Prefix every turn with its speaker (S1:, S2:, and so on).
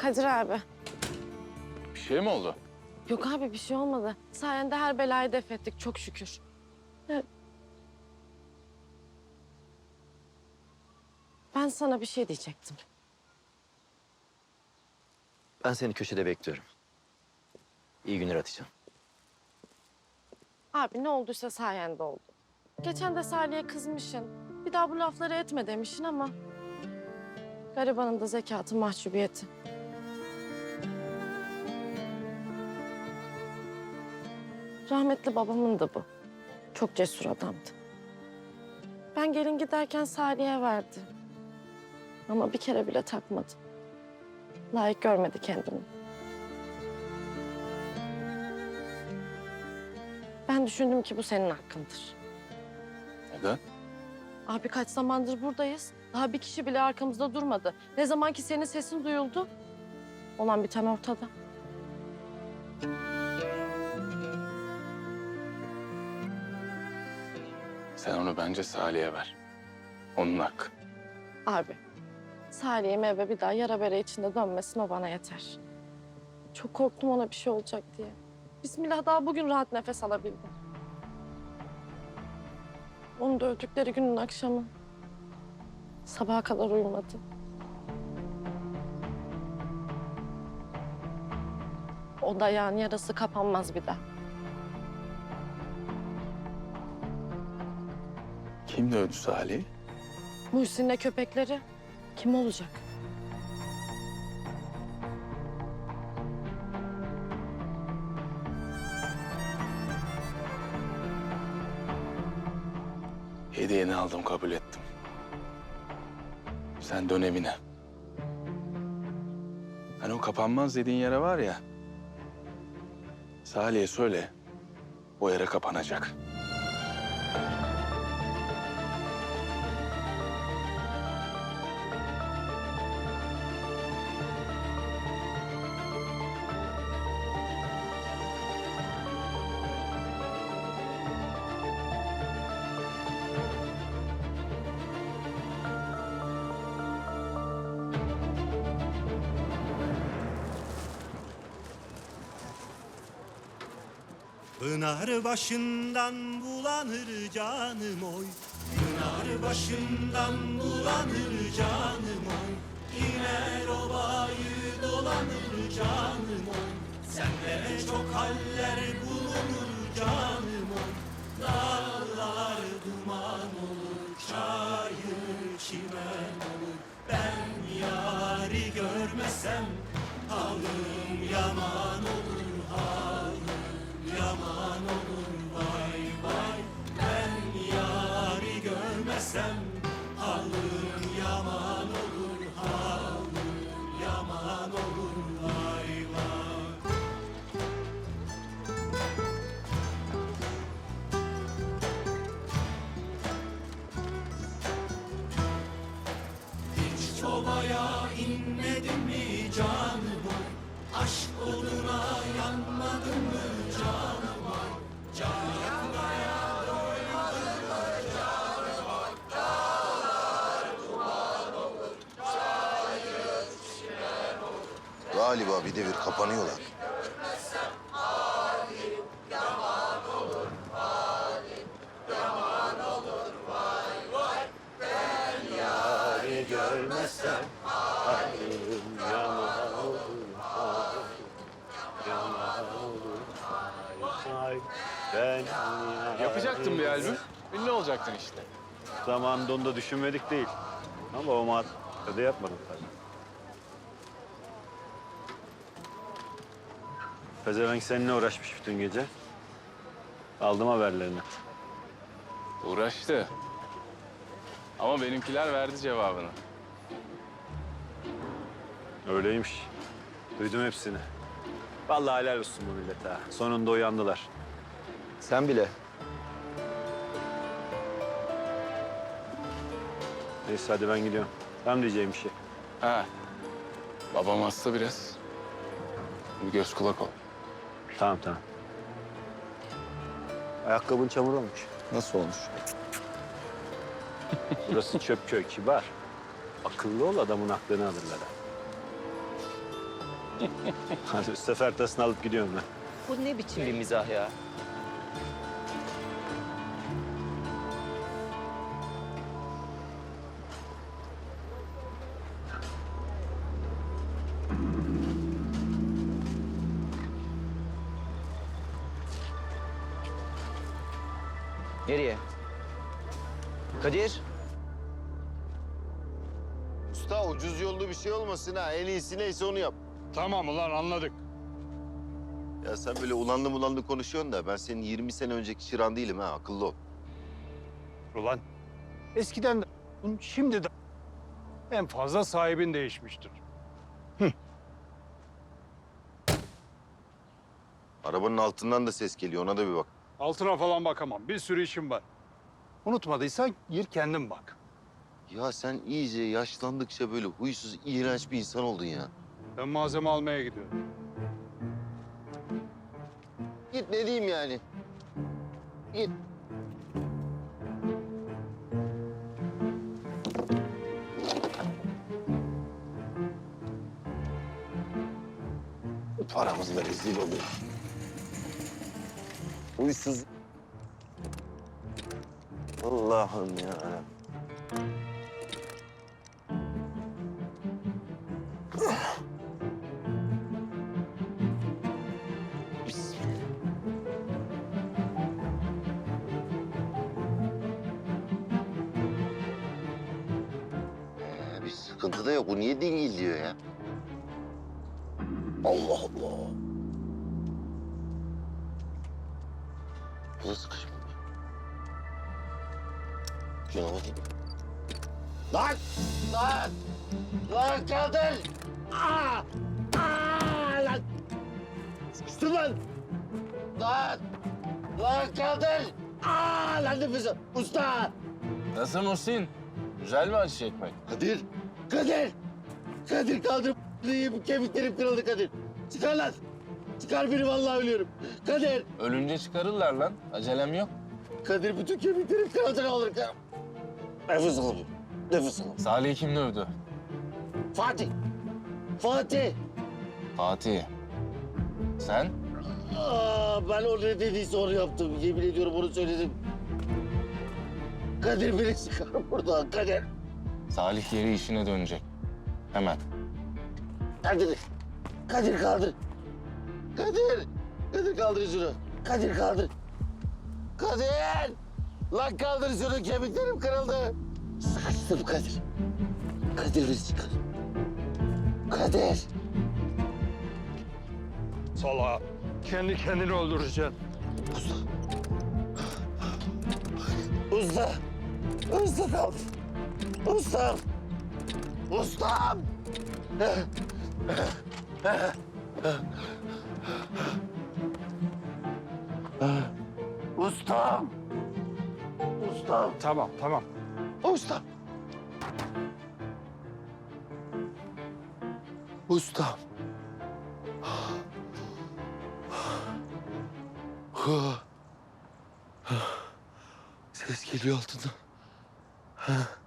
S1: Kadir abi.
S2: Bir şey mi oldu?
S1: Yok abi bir şey olmadı. Sayende her belayı def ettik çok şükür. Ben sana bir şey diyecektim.
S3: Ben seni köşede bekliyorum. İyi günler Hatice.
S1: Abi ne olduysa sayende oldu. Geçen de Salih'e kızmışsın. Bir daha bu lafları etme demişsin ama... Garibanın da zekatı mahcubiyeti. Rahmetli babamın da bu. Çok cesur adamdı. Ben gelin giderken Salih'e verdi. Ama bir kere bile takmadı. Layık görmedi kendini. Ben düşündüm ki bu senin hakkındır.
S2: Neden?
S1: Abi kaç zamandır buradayız. Daha bir kişi bile arkamızda durmadı. Ne zaman ki senin sesin duyuldu, olan biten ortada.
S2: Sen onu bence Salih'e ver. Onun hakkı.
S1: Abi, Salih'im eve bir daha yara bere içinde dönmesin o bana yeter. Çok korktum ona bir şey olacak diye. Bismillah daha bugün rahat nefes alabildim. Onu da öldükleri günün akşamı. Sabaha kadar uyumadı. O dayağın yarası kapanmaz bir daha.
S2: Kim dövdü Salih'i?
S1: Muhsin'le köpekleri kim olacak?
S2: Hediyeni aldım kabul ettim. Sen dön evine. Hani o kapanmaz dediğin yere var ya. Salih'e söyle. O yere kapanacak.
S4: Pınar başından bulanır canım oy. Pınar başından bulanır canım oy. İner obayı dolanır canım oy. Sende çok haller bulunur canım oy. Dağlar duman olur çayır çimen olur. Ben yari görmesem halim yaman
S5: bir devir kapanıyorlar.
S4: Görmezsem halim yaman olur halim yaman olur vay vay Ben halim
S2: Yapacaktın bir albüm. Ünlü olacaktın işte.
S6: Zamanında onu da düşünmedik değil. Ama o maddede yapmadım tabii. Pezevenk seninle uğraşmış bütün gece. Aldım haberlerini.
S2: Uğraştı. Ama benimkiler verdi cevabını.
S6: Öyleymiş. Duydum hepsini. Vallahi helal olsun bu millete ha. Sonunda uyandılar.
S3: Sen bile.
S6: Neyse hadi ben gidiyorum. Tam diyeceğim bir şey.
S2: Ha. Babam hasta biraz. Bir göz kulak ol.
S6: Tamam tamam. Ayakkabın çamur olmuş.
S3: Nasıl olmuş?
S6: Burası çöp köy kibar. Akıllı ol adamın aklını alırlar. ha. Hadi sefer tasını alıp gidiyorum ben.
S3: Bu ne biçim bir mizah ya? Nereye? Kadir.
S5: Usta ucuz yollu bir şey olmasın ha. En iyisi neyse onu yap.
S7: Tamam ulan anladık.
S5: Ya sen böyle ulandı bulandı konuşuyorsun da ben senin 20 sene önceki çıran değilim ha. Akıllı ol.
S7: Ulan eskiden de şimdi de en fazla sahibin değişmiştir.
S5: Arabanın altından da ses geliyor. Ona da bir bak.
S7: Altına falan bakamam. Bir sürü işim var. Unutmadıysan gir kendin bak.
S5: Ya sen iyice yaşlandıkça böyle huysuz, iğrenç bir insan oldun ya.
S7: Ben malzeme almaya gidiyorum.
S5: Git ne diyeyim yani? Git. Paramızla rezil oluyor. Huysuz. Allah'ım ya. Ee, bir sıkıntı da yok. O niye dingil diyor ya? Allah Allah. Bu da sıkışmış. Şuna bakayım. Lan! Lan! Lan kaldır! Aa! Aa! Lan! Sıkıştım lan! Lan! Lan kaldır! Aa! Lan nefesim! Usta!
S2: Nasıl Muhsin? Güzel mi acı çekmek?
S5: Kadir! Kadir! Kadir kaldır b***yı, kemiklerim kırıldı Kadir. Çıkar lan! Çıkar beni vallahi ölüyorum. Kadir!
S2: Ölünce çıkarırlar lan. Acelem yok.
S5: Kadir bütün kemiklerim kırıldı ne olur. Nefes alamıyorum. Nefes alamıyorum.
S2: Salih kim dövdü?
S5: Fatih! Fatih!
S2: Fatih. Sen?
S5: Aa, ben o ne dediyse onu yaptım. Yemin ediyorum onu söyledim. Kadir beni çıkar buradan Kadir.
S2: Salih geri işine dönecek. Hemen.
S5: Kadir. Kadir kaldır. Kadir. Kadir kaldır şunu. Kadir kaldır. Kadir. Lan kaldır şunu kemiklerim kırıldı. Sıkıştım Kadir. Kadir çıkar. Kadir.
S7: Sala. Kendi kendini öldüreceksin.
S5: Usta. Usta kaldır. Ustam. Ustam. Ustam. Ustam.
S7: Tamam tamam.
S5: Ustam. Ustam. Ses geliyor altından. Ustam.